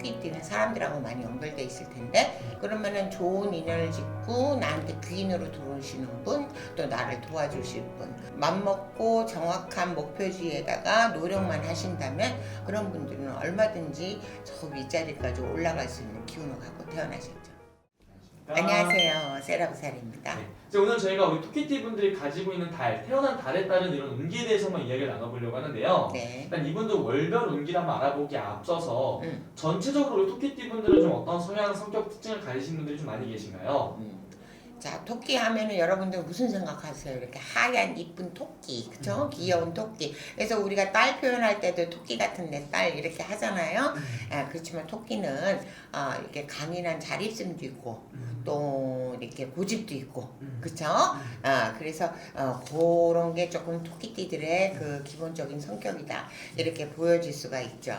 토끼띠는 사람들하고 많이 연결돼 있을 텐데 그러면은 좋은 인연을 짓고 나한테 귀인으로 들어오시는 분 또 나를 도와주실 분 맘먹고 정확한 목표지에다가 노력만 하신다면 그런 분들은 얼마든지 저 윗자리까지 올라갈 수 있는 기운을 갖고 태어나셨죠. 안녕하세요. 세라브살입니다. 네. 이제 오늘 저희가 우리 토끼띠 분들이 가지고 있는 달, 태어난 달에 따른 이런 운기에 대해서만 이야기를 나눠보려고 하는데요. 네. 일단 이분들 월별 운기를 한번 알아보기에 앞서서 음. 전체적으로 우리 토끼띠 분들은 좀 어떤 성향, 성격 특징을 가지신 분들이 좀 많이 계신가요? 음. 자 토끼 하면은 여러분들 무슨 생각하세요? 이렇게 하얀 이쁜 토끼, 그쵸? 귀여운 토끼. 그래서 우리가 딸 표현할 때도 토끼 같은 내 딸 이렇게 하잖아요. 아, 그렇지만 토끼는 아, 이렇게 강인한 자립심도 있고 또 이렇게 고집도 있고, 그쵸? 아 그래서 어, 그런 게 조금 토끼띠들의 그 기본적인 성격이다 이렇게 보여질 수가 있죠.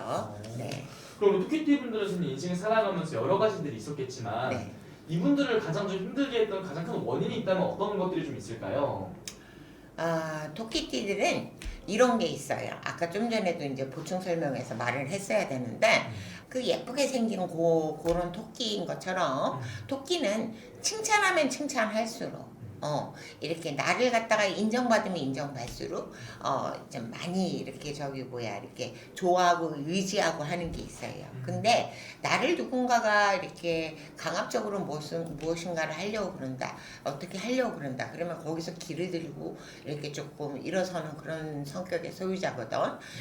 네, 그럼 토끼띠 분들은 좀 인생을 살아가면서 여러 가지들이 있었겠지만 네. 이분들을 가장 좀 힘들게 했던 가장 큰 원인이 있다면 어떤 것들이 좀 있을까요? 아, 토끼띠들은 이런 게 있어요. 아까 좀 전에도 이제 보충 설명에서 말을 했어야 되는데 그 예쁘게 생긴 고, 그런 토끼인 것처럼 토끼는 칭찬하면 칭찬할수록 어 이렇게 나를 갖다가 인정받으면 인정받을수록 어 좀 많이 이렇게 저기 뭐야 이렇게 좋아하고 의지하고 하는 게 있어요. 근데 나를 누군가가 이렇게 강압적으로 무슨 무엇인가를 하려고 그런다 어떻게 하려고 그런다 그러면 거기서 길을 들고 이렇게 조금 일어서는 그런 성격의 소유자거든.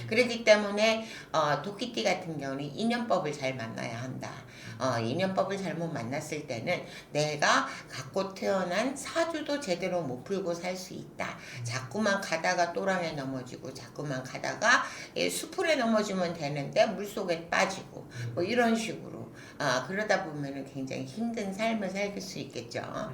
그렇기 때문에 어, 토끼띠 같은 경우는 인연법을 잘 만나야 한다. 어, 인연법을 잘못 만났을 때는 내가 갖고 태어난 사주도 제대로 못 풀고 살 수 있다. 자꾸만 가다가 또랑에 넘어지고 자꾸만 가다가 예, 수풀에 넘어지면 되는데 물속에 빠지고 뭐 이런 식으로 아, 그러다 보면은 굉장히 힘든 삶을 살수 있겠죠. 아,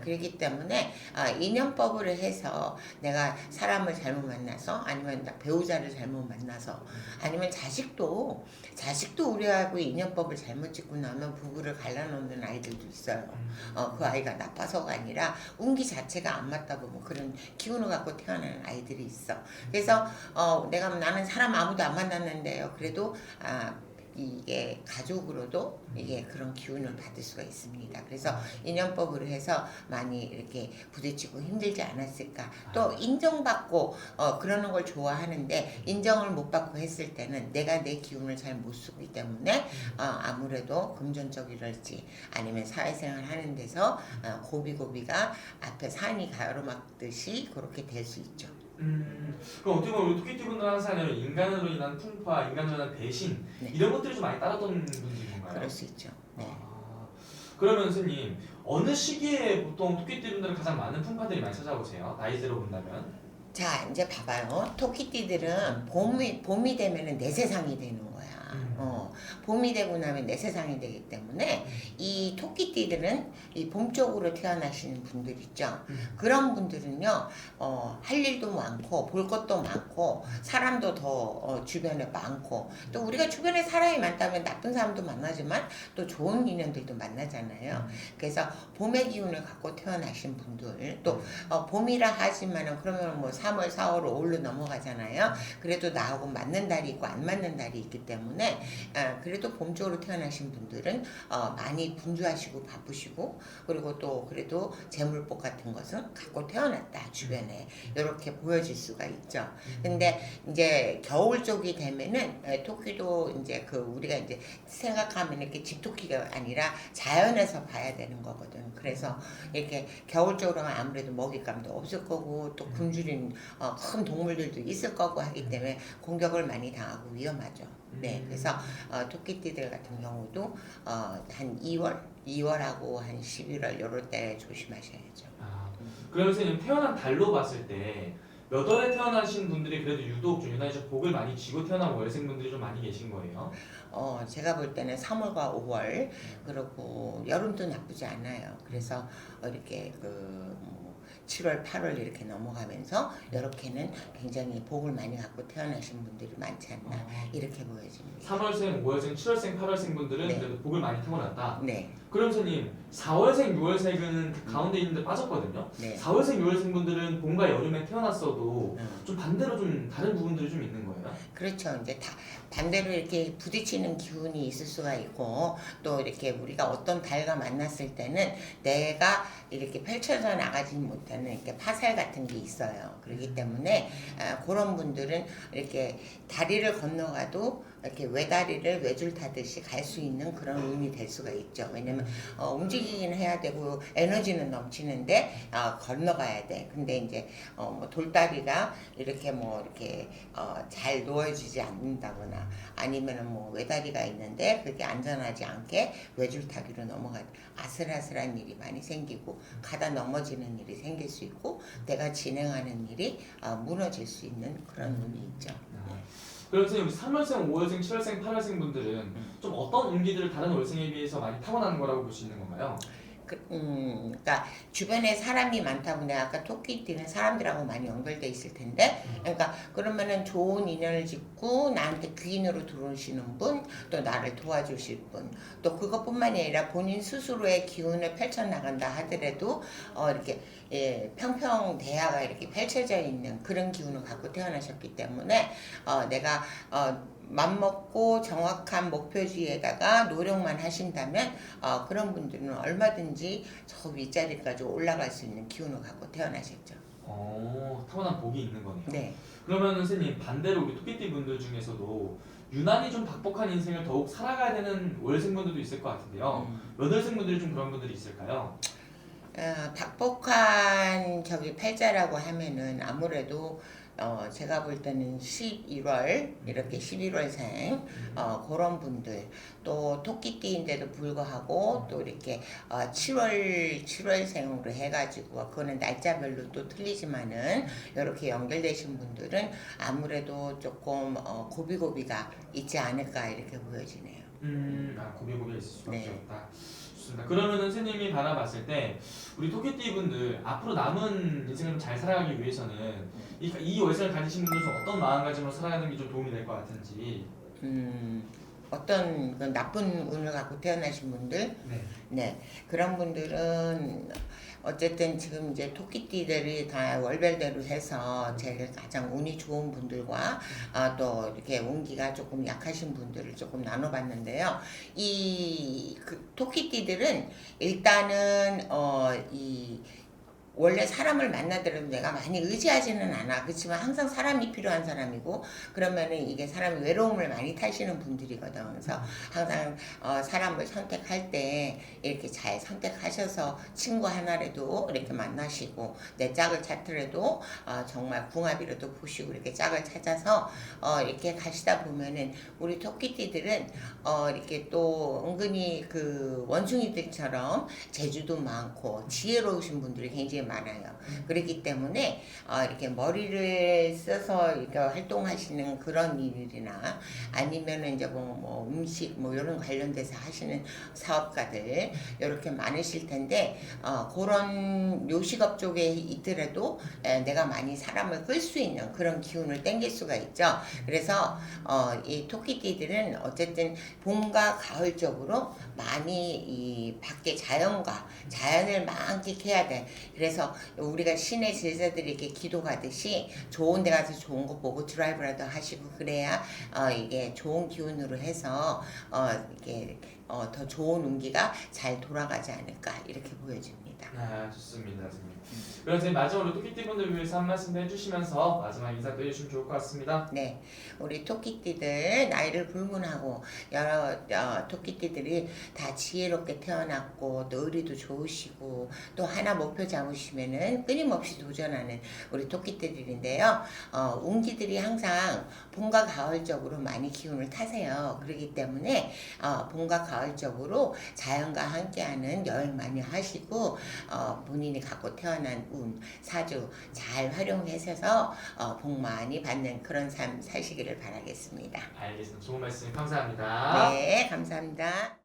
그렇기 때문에 아, 인연법으로 해서 내가 사람을 잘못 만나서 아니면 나 배우자를 잘못 만나서 아니면 자식도 자식도 우리하고 인연법을 잘못 짓고 나면 부부를 갈라놓는 아이들도 있어요. 어, 그 아이가 나빠서가 아니라 운기 자체가 안 맞다고 뭐 그런 기운을 갖고 태어나는 아이들이 있어. 그래서 어, 내가 나는 사람 아무도 안 만났는데요. 그래도 아, 이게 가족으로도 이게 그런 기운을 받을 수가 있습니다. 그래서 인연법으로 해서 많이 이렇게 부딪히고 힘들지 않았을까. 또 인정받고 어, 그러는 걸 좋아하는데 인정을 못 받고 했을 때는 내가 내 기운을 잘 못 쓰기 때문에 어, 아무래도 금전적이랄지 아니면 사회생활 하는 데서 어, 고비고비가 앞에 산이 가로막듯이 그렇게 될 수 있죠. 음, 그럼 어떻게 보면 우리 토끼띠 분들 항상 이런 인간으로 인한 풍파, 인간으로 인한 배신 네. 이런 것들이 좀 많이 따랐던 분들인 건가요? 그럴 수 있죠. 네. 아, 그러면 선생님 어느 시기에 보통 토끼띠 분들은 가장 많은 풍파들이 많이 찾아오세요? 나이대로 본다면? 자 이제 봐봐요. 토끼띠들은 봄이 봄이 되면은 내 세상이 되는 거야. 음. 어 봄이 되고 나면 내 세상이 되기 때문에 이 토끼띠들은 이 봄 쪽으로 태어나시는 분들 있죠. 음. 그런 분들은요 어 할 일도 많고 볼 것도 많고 사람도 더 어, 주변에 많고 또 우리가 주변에 사람이 많다면 나쁜 사람도 만나지만 또 좋은 인연들도 만나잖아요. 그래서 봄의 기운을 갖고 태어나신 분들 또 어, 봄이라 하지만은 그러면 뭐 3월, 4월, 5월로 넘어가잖아요. 그래도 나하고 맞는 달이 있고 안 맞는 달이 있기 때문에 아, 그래도 봄 쪽으로 태어나신 분들은 어, 많이 분주하시고 바쁘시고 그리고 또 그래도 재물복 같은 것은 갖고 태어났다 주변에 이렇게 보여질 수가 있죠. 근데 이제 겨울 쪽이 되면은 에, 토끼도 이제 그 우리가 이제 생각하면 이렇게 집토끼가 아니라 자연에서 봐야 되는 거거든. 그래서 이렇게 겨울 쪽으로 아무래도 먹잇감도 없을 거고 또 굶주린 어, 큰 동물들도 있을 거고 하기 때문에 공격을 많이 당하고 위험하죠. 네, 그래서 어, 토끼띠들 같은 경우도 어, 한 2월, 2월하고 한 11월 요럴 때 조심하셔야죠. 아, 그러면 선생님 태어난 달로 봤을 때 몇 월에 태어나신 분들이 그래도 유독 좀 유난히 좀 복을 많이 쥐고 태어난 월생분들이 좀 많이 계신 거예요? 어, 제가 볼 때는 3월과 5월 그리고 여름도 나쁘지 않아요. 그래서 어, 이렇게 그 뭐, 7월, 8월 이렇게 넘어가면서 이렇게는 굉장히 복을 많이 갖고 태어나신 분들이 많지 않나 어, 이렇게 보여집니다. 3월생, 5월생, 7월생, 8월생 분들은 네. 그래도 복을 많이 타고났다. 네, 그럼 선생님 4월생, 6월생은 그 가운데 있는데 빠졌거든요. 네. 4월생, 6월생 분들은 봄과 여름에 태어났어도 음. 좀 반대로 좀 다른 부분들이 좀 있는 거예요. 그렇죠. 이제 다 반대로 이렇게 부딪히는 기운이 있을 수가 있고 또 이렇게 우리가 어떤 달과 만났을 때는 내가 이렇게 펼쳐져 나가지 못 하는 이렇게 파살 같은 게 있어요. 그렇기 때문에 아, 그런 분들은 이렇게 다리를 건너가도 이렇게 외다리를 외줄 타듯이 갈 수 있는 그런 운이 될 수가 있죠. 왜냐면 어, 움직이긴 해야 되고 에너지는 넘치는데 어, 건너가야 돼. 근데 이제 어, 뭐 돌다리가 이렇게 뭐 이렇게 어, 잘 놓여지지 않는다거나 아니면은 뭐 외다리가 있는데 그게 안전하지 않게 외줄 타기로 넘어가 아슬아슬한 일이 많이 생기고 가다 넘어지는 일이 생길 수 있고 내가 진행하는 일이 어, 무너질 수 있는 그런 운이 있죠. 그럼 선생님 3월생, 5월생, 7월생, 8월생 분들은 좀 어떤 운기들을 다른 월생에 비해서 많이 타고나는 거라고 볼 수 있는 건가요? 그, 음, 그러니까 주변에 사람이 많다 보니 아까 토끼띠는 사람들하고 많이 연결돼 있을 텐데, 그러니까 그러면은 좋은 인연을 짓고 나한테 귀인으로 들어오시는 분, 또 나를 도와주실 분, 또 그것뿐만이 아니라 본인 스스로의 기운을 펼쳐 나간다 하더라도 어, 이렇게 예, 평평 대화가 이렇게 펼쳐져 있는 그런 기운을 갖고 태어나셨기 때문에 어, 내가 어, 맘먹고 정확한 목표지에다가 노력만 하신다면 어, 그런 분들은 얼마든지 저 윗자리까지 올라갈 수 있는 기운을 갖고 태어나셨죠. 어, 타고난 복이 있는 거네요. 네. 그러면 선생님 반대로 우리 토끼띠 분들 중에서도 유난히 좀 박복한 인생을 더욱 살아가야 되는 월생 분들도 있을 것 같은데요. 음. 몇 월생 분들이 좀 그런 분들이 있을까요? 어, 박복한 저기 팔자라고 하면은 아무래도 어, 제가 볼 때는 11월 이렇게 11월생 어, 그런 분들 또 토끼띠인데도 불구하고 또 이렇게 어, 7월 7월생으로 해가지고 그거는 날짜별로 또 틀리지만은 이렇게 연결되신 분들은 아무래도 조금 어, 고비고비가 있지 않을까 이렇게 보여지네요. 음, 아 고비고비가 있을 수밖에 네. 없다. 그러면 선생님이 바라봤을 때 우리 토끼띠 분들 앞으로 남은 인생을 좀잘 살아가기 위해서는 이, 이 월생을 가지신 분들 좀 어떤 마음가짐으로 살아가는 게 좀 도움이 될 것 같은지. 음, 어떤 그 나쁜 운을 갖고 태어나신 분들 네. 네, 그런 분들은 어쨌든 지금 이제 토끼띠들이 다 월별대로 해서 제일 가장 운이 좋은 분들과 아, 또 이렇게 운기가 조금 약하신 분들을 조금 나눠봤는데요. 이 그, 토끼띠들은 일단은 어, 이 원래 사람을 만나더라도 내가 많이 의지하지는 않아. 그렇지만 항상 사람이 필요한 사람이고 그러면은 이게 사람이 외로움을 많이 타시는 분들이거든. 그래서 항상 어, 사람을 선택할 때 이렇게 잘 선택하셔서 친구 하나라도 이렇게 만나시고 내 짝을 찾더라도 어, 정말 궁합이라도 보시고 이렇게 짝을 찾아서 어, 이렇게 가시다 보면은 우리 토끼띠들은 어, 이렇게 또 은근히 그 원숭이들처럼 재주도 많고 지혜로우신 분들이 굉장히 많아요. 그렇기 때문에 어, 이렇게 머리를 써서 이렇게 활동하시는 그런 일이나 아니면은 이제 뭐, 뭐 음식 뭐 이런 관련돼서 하시는 사업가들 이렇게 많으실 텐데 어, 그런 요식업 쪽에 있더라도 에, 내가 많이 사람을 끌 수 있는 그런 기운을 땡길 수가 있죠. 그래서 어, 이 토끼띠들은 어쨌든 봄과 가을 쪽으로 많이 이 밖에 자연과 자연을 만끽해야 돼. 그래서 우리가 신의 제자들이 이렇게 기도 가듯이 좋은 데 가서 좋은 거 보고 드라이브라도 하시고 그래야 어, 이게 좋은 기운으로 해서 어, 이게 어, 더 좋은 운기가 잘 돌아가지 않을까 이렇게 보여집니다. 아 좋습니다, 선생님. 그럼 선생님 마지막으로 토끼띠 분들 위해서 한 말씀 해주시면서 마지막 인사도 해주시면 좋을 것 같습니다. 네, 우리 토끼띠들 나이를 불문하고 여러 어, 토끼띠들이 다 지혜롭게 태어났고 또 의리도 좋으시고 또 하나 목표 잡으시면은 끊임없이 도전하는 우리 토끼띠들인데요. 어, 운기들이 항상 봄과 가을적으로 많이 기운을 타세요. 그렇기 때문에 어, 봄과 가을 적으로 자연과 함께하는 여행 많이 하시고 어, 본인이 갖고 태어난 운 사주 잘 활용하셔서 어, 복 많이 받는 그런 삶 사시기를 바라겠습니다. 알겠습니다. 좋은 말씀 감사합니다. 네, 감사합니다.